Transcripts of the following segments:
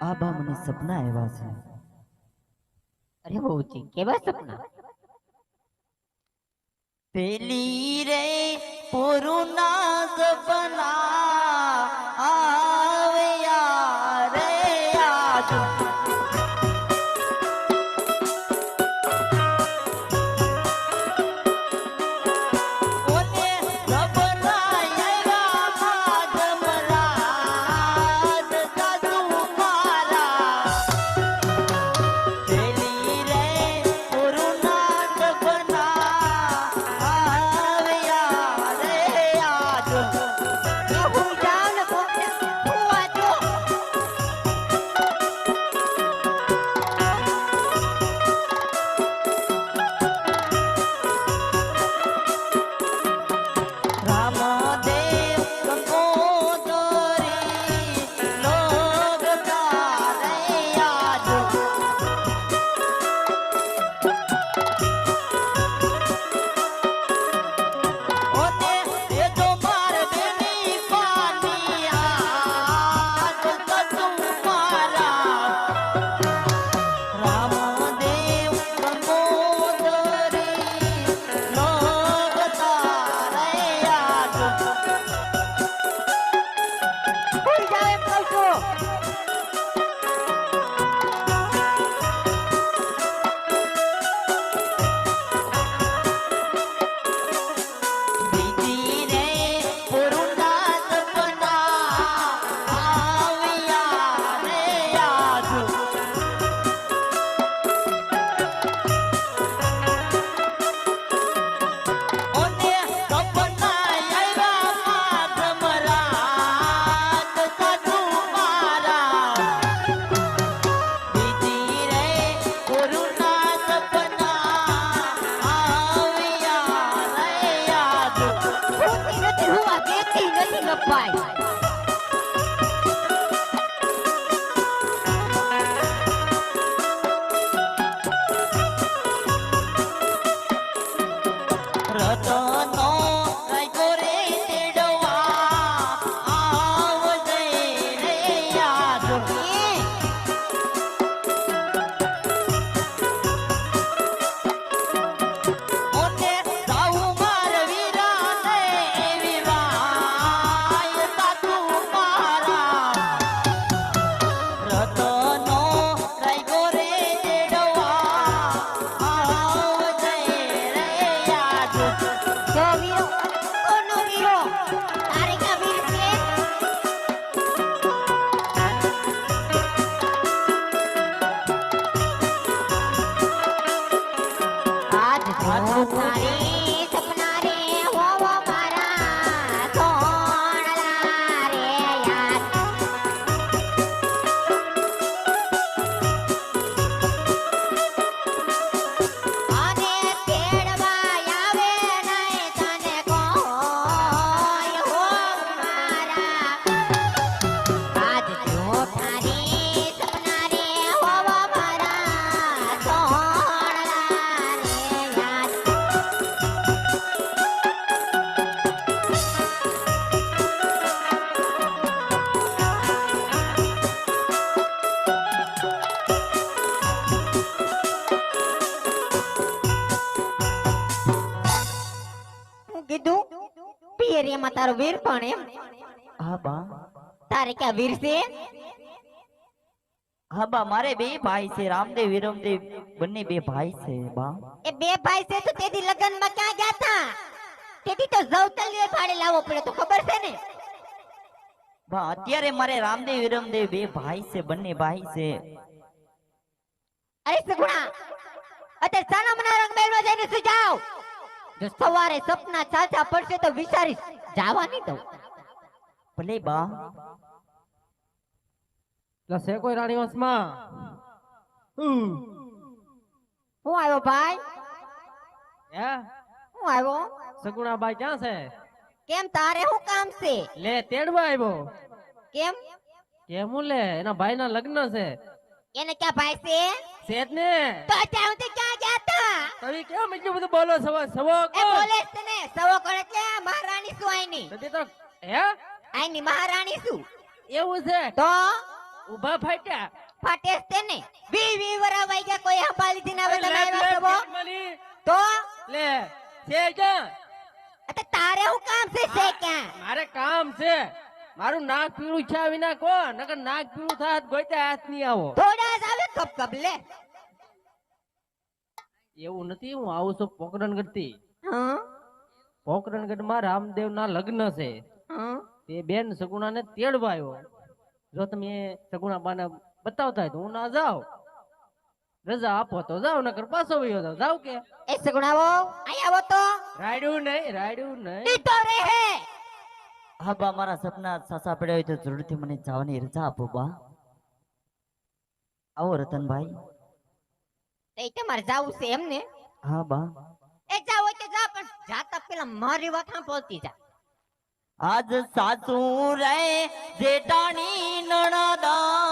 આ બા મને સપના આવ્યા છે. અરે બહુજી કેવા સપના? પેલી રે પોરુના સપના તારો વીર પણ એમ. હા બા. તારે ક્યાં વીર છે? હા બા મારે બે ભાઈ છે રામદેવ વિરમદેવ. બંને બે ભાઈ છે બા. એ બે ભાઈ છે તો તેથી લગ્નમાં ક્યાં ગયા તા? તેથી તો જવતલીએ ફાડે લાવવો પડે તો ખબર છે ને? બા અત્યારે મારે રામદેવ વિરમદેવ બે ભાઈ છે બંને ભાઈ છે. અરે સગુણા અત્યારે સાના મના રંગ મેળવા જઈને સુજાવ. જો સવારે સપના ચાચા પડશે તો વિચારીશ. જાવા નહીં દઉં. ભલે બા. એટલે છે કોઈ રાણી વંશમાં? હું આવ્યો ભાઈ? હે? હું આવ્યો? સગુણાબાઈ ક્યાં છે? કેમ તારે શું કામ છે? લે તેડવા આવ્યો. કેમ? કેમ હું લે? એના ભાઈના લગ્ન છે. એને ક્યાં ભાઈ છે? છે ને તો અત્યારે તે ક્યાં ગયા કેમ એટલું બધું બોલો સવા સવા એ બોલે છે ને સવા કોણ એટલે મહારાણી શું આઈની? નથી તો હે? આઈની મહારાણી શું? એવું છે? તો? ઊભા ફાટ્યા? ફાટે છે ને. વી વી વરા વાગ્યા કોઈ હંભાળી થી ના બધા આવ્યા પ્રભુ તો? લે છે ક્યાં? અતે તારે હું કામ છે છે ક્યાં? મારે કામ છે. મારું નાક પીળું છે વિના કો નકર નાક પીળું થાત ગોઈતા હાથની આવો. થોડા જ આવે કપ કપ લે. એવું નથી હું આવું છું પોકરણગઢથી હા. પોકરણગઢમાં રામદેવ ના લગ્ન છે. હા. તે બેન સગુણા ને તેડવા આવ્યો જો તમે સગુણા બાને બતાવતા હોય તો હું ના જાઉં. રજા આપો તો જાવ નકર પાછો વયો જાવ જાવ કે? એ સગુણાવો અહીં આવો તો. રાડ્યું નહીં રાડ્યું નહીં. તો રે હે હા બા મારા સપના સાસા પડ્યા હોય તો જરૂરથી મને જવાની રજા આપો બા. આવો રતનભાઈ. તે તમારે જાવું છે એમ ને? હા બા. એ જાવ હોય તો જા પણ જાતા પેલા મારી વાત સાંભળતી જા. આજ સાસુ રે જેટાણી નણદાલ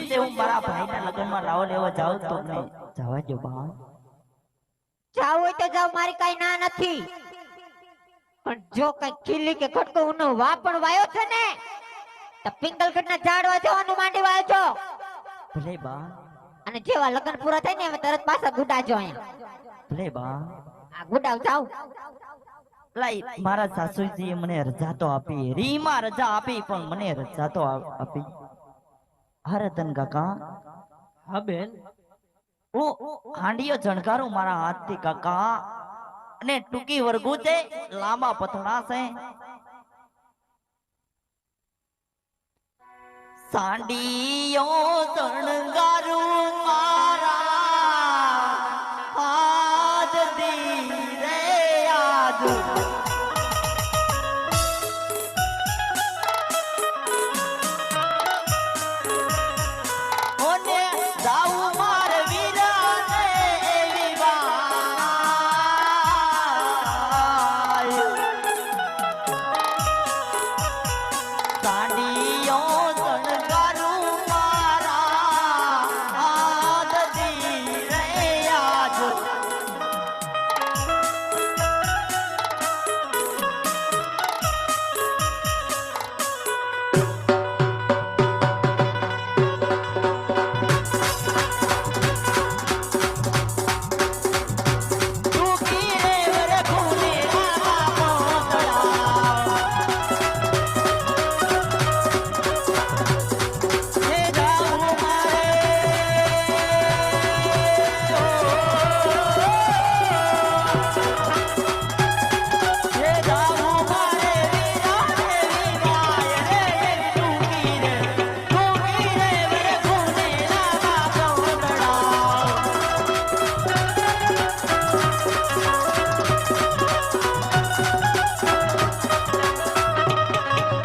વર્ષે હું મારા ભાઈના લગ્નમાં લાવો લેવા જાઉં તો નહીં. જવા દો બા. જાવ હોય તો જાવ મારી કઈ ના નથી. પણ જો કઈ ખીલી કે ખટકો ઉનો વાપણ વાયો છે ને તો પિંગલગઢ ના ઝાડવા જવાનું માંડી વાયો છો. ભલે બા. અને જેવા લગ્ન પૂરા થાય ને અમે તરત પાછા ગુડાજો અહીંયા ભલે બા. આ ગુડાવ જાવ. લાઈ મારા સાસુજીએ મને રજા તો આપી રીમાં રજા આપી પણ મને રજા તો આપી. હરતન કાકા હા બેન. હું હાંડીઓ જણકારું મારા હાથથી કાકા અને ટૂંકી વર્ગુ છે લાંબા પથણા છે. સાંડીઓ જણ